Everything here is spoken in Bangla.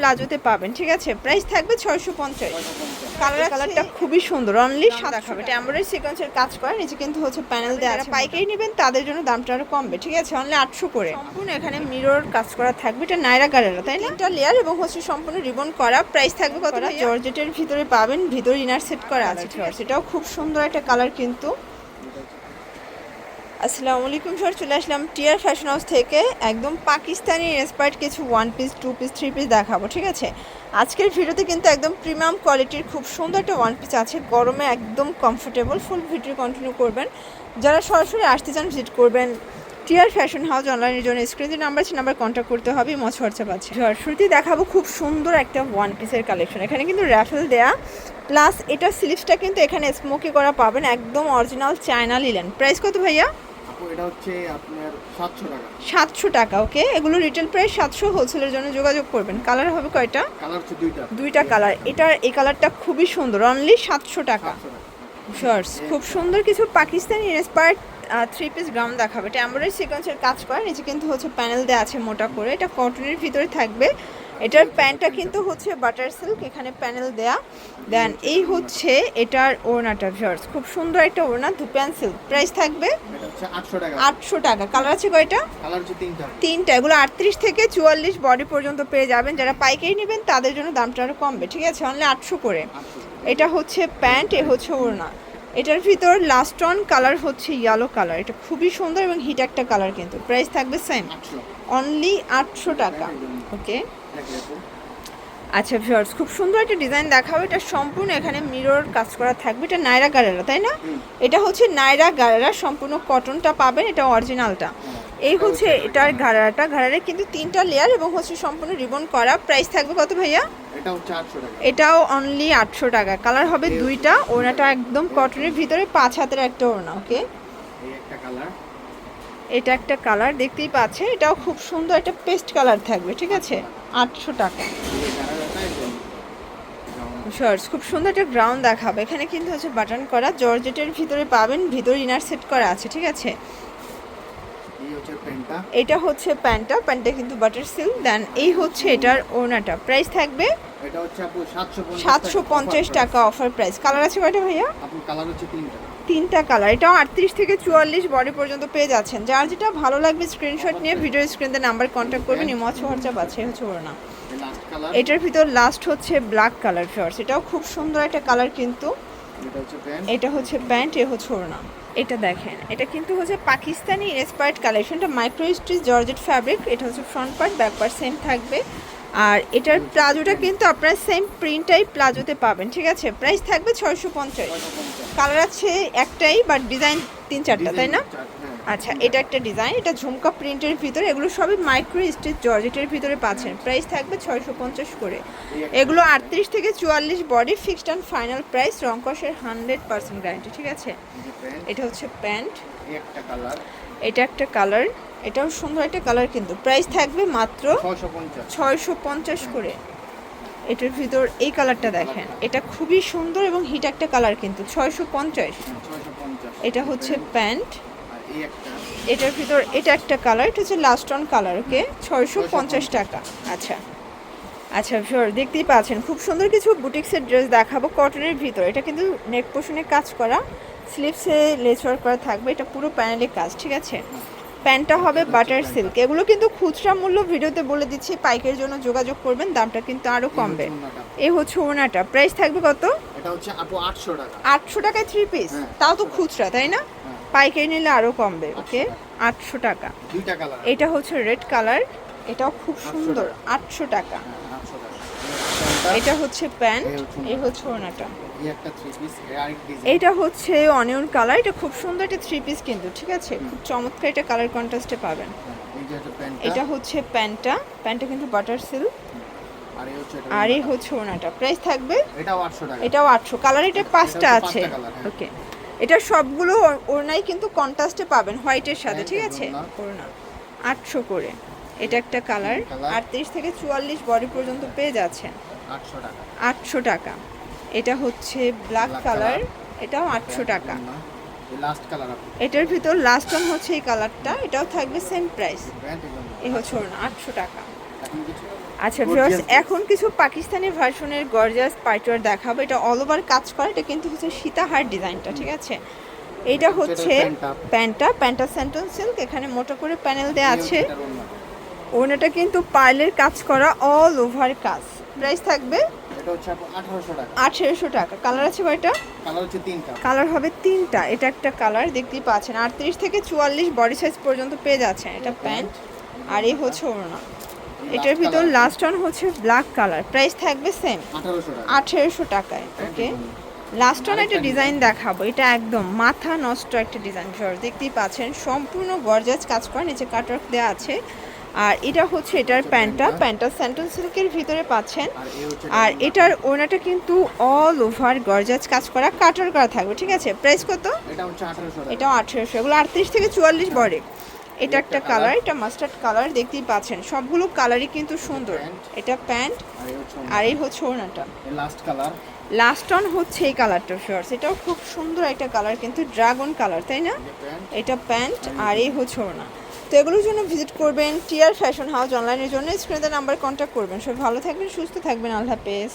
প্লাজোতে পাবেন ঠিক আছে? প্রাইস থাকবে ছয়শো পঞ্চাশ। কালার কালারটা খুবই সুন্দর অনলি সাদা খাবে এটা এমব্রয়ডারি সিকোয়েন্সের কাজ করে নিচে কিন্তু হচ্ছে প্যানেল দেওয়া আছে। পাইকারি নেবেন তাদের জন্য দামটা আরও কমবে ঠিক আছে? অনলি আটশো করে। সম্পূর্ণ এখানে মিরর কাজ করা থাকবে এটা নাইরা গাড়েরা তাই না? এটা লেয়ার এবং হচ্ছে সম্পূর্ণ রিবন করা। প্রাইস থাকবে কত জর্জেটের ভিতরে পাবেন ভিতরে ইনার সেট করা আছে সেটাও খুব সুন্দর একটা কালার কিন্তু। আসসালামু আলাইকুম স্যার চলে আসলাম টিয়ার ফ্যাশন হাউস থেকে। একদম পাকিস্তানি ইন্সপায়ার্ড কিছু one piece two piece three piece দেখাবো, ঠিক আছে? আজকের ভিডিওতে কিন্তু একদম প্রিমিয়াম কোয়ালিটির খুব সুন্দর একটা ওয়ান পিস আছে। গরমে একদম কমফোর্টেবল ফুল ভিডিও কন্টিনিউ করবেন। যারা সরাসরি আসতে চান ভিজিট করবেন টিয়ার ফ্যাশন হাউস অনলাইনের জন্য। স্ক্রিনে নাম্বার আছে নাম্বার কন্ট্যাক্ট করতে হবে মচ হোয়াটসঅ্যাপ আছে। শুরুতেই দেখাবো খুব সুন্দর একটা ওয়ান পিসের কালেকশন এখানে কিন্তু র্যাফেল দেয়া। প্লাস এটা স্লিভসটা কিন্তু এখানে স্মোকি করা পাবেন, একদম অরিজিনাল চায়না লিলেন প্রাইস কত ভাইয়া? এটা হচ্ছে আপনার সাতশো টাকা। ওকে এগুলো রিটেল প্রাইস হোলসেলের জন্য যোগাযোগ করবেন। কালার হবে কয়টা? কালার হচ্ছে দুইটা। দুইটা কালার এই কালারটা খুবই সুন্দর অনলি সাতশো টাকা। সাতশো টাকা। শর্টস খুব সুন্দর কিছু Pakistani inspired three piece ground দেখাবে। এটা এমব্রয়ডারি সিকোয়েন্সের কাজ করে নিচে কিন্তু হচ্ছে প্যানেল দেওয়া আছে মোটা করে। এটা কটনের ভিতরে থাকবে। এটার প্যান্টটা কিন্তু হচ্ছে বাটার সিল্ক এখানে প্যানেল দেয়া। দেন এই হচ্ছে এটার ওড়নাটা ভিউয়ার্স খুব সুন্দর একটা ওড়না দুপ্যান সিল্ক প্রাইস থাকবে আটশো টাকা। কালার আছে কয়টা? তিনটা। তিনটা। এগুলো আটত্রিশ থেকে চুয়াল্লিশ বডি পর্যন্ত পেয়ে যাবেন। যারা পাইকারি নেবেন তাদের জন্য দামটা আরও কমবে। ঠিক আছে? অনলি আটশো করে। এটা হচ্ছে প্যান্ট এ হচ্ছে ওড়না। এটার ভিতর লাস্ট অন কালার হচ্ছে ইয়েলো কালার এটা খুবই সুন্দর এবং হিট একটা কালার কিন্তু। প্রাইস থাকবে সেম অনলি আটশো টাকা। ওকে আচ্ছা ভিউয়ার্স খুব সুন্দর একটা ডিজাইন দেখাবো। এটা সম্পূর্ণ এখানে মিরর কাজ করা থাকবে। এটা নাইরা গারেরা তাই না? এটা হচ্ছে নাইরা গারেরা সম্পূর্ণ কটনটা পাবেন। এটা অরিজিনালটা এই হচ্ছে এটার ঘাড়াটা। ঘাড়ারে কিন্তু তিনটা লেয়ার এবং হচ্ছে সম্পূর্ণ রিবন করা প্রাইস থাকবে কত ভাইয়া? এটাও অনলি আটশো টাকা। কালার হবে দুইটা। ওনাটা একদম কটনের ভিতরে পাঁচ হাতের একটা ওনা ওকে এই একটা কালার এটা একটা কালার দেখতেই পাচ্ছে। এটাও খুব সুন্দর একটা পেস্ট কালার থাকবে ঠিক আছে? আটশো টাকা। শর্টস খুব সুন্দর একটা গ্রাউন্ড দেখাবে। এখানে কিন্তু হচ্ছে বাটন করা জর্জেটের ভিতরে পাবেন ভিতরে ইনার সেট করা আছে ঠিক আছে? হচ্ছে প্যান্টটা? এটা হচ্ছে প্যান্টটা প্যান্টটা কিন্তু বাটার সিল্ক দেন এই হচ্ছে এটার ওড়নাটা। প্রাইস থাকবে এটা হচ্ছে আপু সাতশো পঞ্চাশ টাকা অফার প্রাইস কালার আছে কয়টা ভাইয়া? আপু কালার হচ্ছে তিনটা। তিনটা কালার এটাও আটত্রিশ থেকে চুয়াল্লিশ বডি পর্যন্ত পেয়ে যাচ্ছেন। যার যেটা ভালো লাগবে স্ক্রিনশট নিয়ে ভিডিও স্ক্রিনে নাম্বার কন্ট্যাক্ট করবেন। ইমচ হোয়াটসঅ্যাপ আছে হচ্ছে লাস্ট কালার এটার ভিতর লাস্ট হচ্ছে ব্ল্যাক কালার ফিয়ার্স এটাও খুব সুন্দর একটা কালার কিন্তু। এটা হচ্ছে প্যান্ট এ হচ্ছে ওড়না এটা দেখেন এটা কিন্তু হচ্ছে পাকিস্তানি ইন্সপায়ার্ড কালেকশনটা মাইক্রো স্টিচ জর্জেট ফ্যাব্রিক এটা হচ্ছে front part back part same থাকবে। আর এটার প্লাজোটা কিন্তু আপনারা সেম প্রিন্টটাই প্লাজোতে পাবেন ঠিক আছে? প্রাইস থাকবে ছয়শো পঞ্চাশ। কালার আছে একটাই বাট ডিজাইন তিন চারটা তাই না? আচ্ছা এটা একটা ডিজাইন এটা ঝুমকা প্রিন্টের ভিতরে এগুলো সবই মাইক্রো স্টিচ জর্জেটের ভিতরে পাচ্ছেন। প্রাইস থাকবে ছয়শো পঞ্চাশ করে। এগুলো আটত্রিশ থেকে চুয়াল্লিশ body fixed and final price রংকসের hundred percent guarantee ঠিক আছে? এটা হচ্ছে প্যান্ট। কালার এটা একটা কালার এটাও সুন্দর একটা কালার কিন্তু। প্রাইস থাকবে মাত্র ছয়শো পঞ্চাশ। করে। এটার ভিতর এই কালারটা দেখেন। এটা খুবই সুন্দর এবং হিট একটা কালার কিন্তু ছয়শো পঞ্চাশ। এটা হচ্ছে প্যান্ট। এটার ভিতর এটা একটা কালার এটা হচ্ছে লাস্ট অন কালার ওকে ছয়শো পঞ্চাশ টাকা। আচ্ছা। আচ্ছা শিওর দেখতেই পাচ্ছেন। খুব সুন্দর কিছু বুটিক্সের ড্রেস দেখাবো কটনের ভিতর। এটা কিন্তু নেক পোষণে কাজ করা স্লিভসে লেস ওয়ার্ক করা থাকবে এটা পুরো প্যানেলে কাজ ঠিক আছে? প্যান্টটা হবে বাটার সিল্ক এগুলো কিন্তু খুচরা মূল্য ভিডিওতে বলে দিচ্ছি পাইকের জন্য যোগাযোগ করবেন দামটা কিন্তু আরও কমবে। এই হচ্ছে ওনাটা প্রাইস থাকবে কত? এটা হচ্ছে আপু আটশো টাকা। আটশো টাকায় থ্রি পিস হ্যাঁ, তাও তো খুচরা তাই না। পাইকারি নিলে আরও কমবে ওকে? আটশো টাকা। এটা হচ্ছে রেড কালার এটাও খুব সুন্দর আটশো টাকা। এটা হচ্ছে প্যান্ট এই হচ্ছে ওনাটা এটা হচ্ছে অনিয়ন কালার এটা খুব সুন্দর একটা থ্রি পিস কিন্তু ঠিক আছে? খুব চমৎকার এটা কালার কন্ট্রাস্টে পাবেন। এই যে হচ্ছে প্যান্টটা। এটা হচ্ছে প্যান্টটা প্যান্টটা কিন্তু বাটার সিল্ক আর এই হচ্ছে ওনাটা প্রাইস থাকবে? এটাও আটশো কালার এটা পাঁচটা আছে। হ্যাঁ। ওকে এটা সবগুলো ওড়নাই কিন্তু কন্ট্রাস্টে পাবেন হোয়াইটের সাথে ঠিক আছে? ওড়না। আটশো করে। এটা একটা কালার আটত্রিশ থেকে চুয়াল্লিশ বডি পর্যন্ত পেয়ে যাচ্ছেন। আটশো টাকা। এটা হচ্ছে ব্ল্যাক কালার এটাও আটশো টাকা। এটার ভিতর লাস্ট হচ্ছে এই কালারটা এটাও থাকবে সেম প্রাইস এই হচ্ছে আটশো টাকা। আচ্ছা ভিউয়ার্স এখন কিছু পাকিস্তানি ভার্সনের গর্জাস পার্টিওয়ার দেখাবো। এটা অল ওভার কাজ করা এটা কিন্তু হচ্ছে সীতাহার ডিজাইনটা ঠিক আছে? এটা হচ্ছে প্যান্টটা। প্যান্টটা প্যান্টটা স্যান্টন সিল্ক এখানে মোটা করে প্যানেল দেওয়া আছে। ওনাটা কিন্তু পার্লের কাজ করা অল ওভার কাজ। প্রাইস থাকবে আঠারোশো টাকা। কালার আছে কয়টা? কালার কালার হবে তিনটা। এটা একটা কালার দেখতেই পাচ্ছেন। আটত্রিশ থেকে চুয়াল্লিশ বডি সাইজ পর্যন্ত পেয়ে যাচ্ছেন এটা প্যান্ট। আর এই হচ্ছে ওড়না। এটার ভিতর লাস্ট অন হচ্ছে ব্ল্যাক কালার প্রাইস থাকবে সেম আঠারোশো টাকা। আঠেরোশো টাকায় ওকে লাস্ট অন একটা ডিজাইন দেখাবো। এটা একদম মাথা নষ্ট একটা ডিজাইন জর্জ দেখতেই পাচ্ছেন সম্পূর্ণ গর্জাস কাজ করা নিচে কাটওয়ার্ক দেওয়া আছে। আর এটা হচ্ছে এটার প্যান্টটা প্যান্টটা স্যান্টন সিল্কের ভিতরে পাচ্ছেন। আর এটার ওনাটা কিন্তু অল ওভার গর্জাস কাজ করা কাটার করা থাকবে ঠিক আছে? প্রাইস কত? এটাও আঠেরোশো। এগুলো আটত্রিশ থেকে চুয়াল্লিশ বডি। এটা একটা কালার এটা মাস্টার্ড কালার দেখতেই পাচ্ছেন। সবগুলো কালারই কিন্তু সুন্দর। এটা প্যান্ট আর এই হচ্ছে ওনাটা লাস্ট কালার লাস্ট অন হচ্ছে এই কালারটা শর্টস এটাও খুব সুন্দর একটা কালার কিন্তু ড্রাগন কালার তাই না? এটা প্যান্ট আর এই হচ্ছে ওড়না। তো এগুলোর জন্য ভিজিট করবেন টিয়ার ফ্যাশন হাউস অনলাইনের জন্য। স্ক্রিনে নাম্বার কন্ট্যাক্ট করবেন। সব ভালো থাকবেন সুস্থ থাকবেন। আল্লাহ হাফেজ।